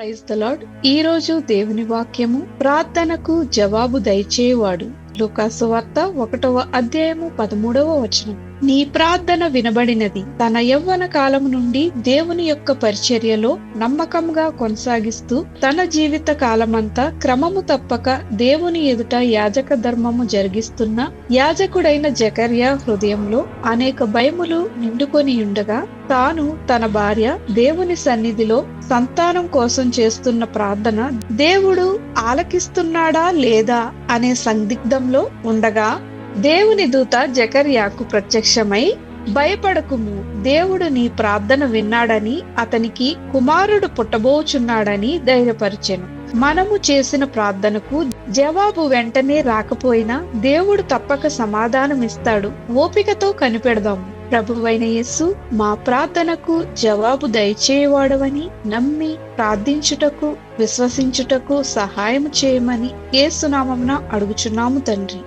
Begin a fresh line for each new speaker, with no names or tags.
Praise the lord. ఈ రోజు దేవుని వాక్యము ప్రార్థనకు జవాబు దయచేవాడు లూకాసు వార్త ఒకటవ అధ్యాయము పదమూడవ వచనం. నీ ప్రార్థన వినబడినది. తన యవ్వన కాలం నుండి దేవుని యొక్క పరిచర్యలో నమ్మకంగా కొనసాగిస్తూ తన జీవిత కాలమంతా క్రమము తప్పక దేవుని ఎదుట యాజక ధర్మము జరిగిస్తున్న యాజకుడైన జకర్య హృదయంలో అనేక భయములు నిండుకొని ఉండగా తాను తన భార్య దేవుని సన్నిధిలో సంతానం కోసం చేస్తున్న ప్రార్థన దేవుడు ఆలకిస్తున్నాడా లేదా అనే సందిగ్ధంలో ఉండగా దేవుని దూత జకర్యాకు ప్రత్యక్షమై భయపడకుము దేవుడు నీ ప్రార్థన విన్నాడని అతనికి కుమారుడు పుట్టబోచున్నాడని ధైర్యపరిచెను. మనము చేసిన ప్రార్థనకు జవాబు వెంటనే రాకపోయినా దేవుడు తప్పక సమాధానం ఇస్తాడు ఓపికతో కనిపెడదాం. ప్రభువైన యేసు మా ప్రార్థనకు జవాబు దయచేయవాడవని నమ్మి ప్రార్థించుటకు విశ్వసించుటకు సహాయం చేయమని ఏసునామంన అడుగుచున్నాము తండ్రి.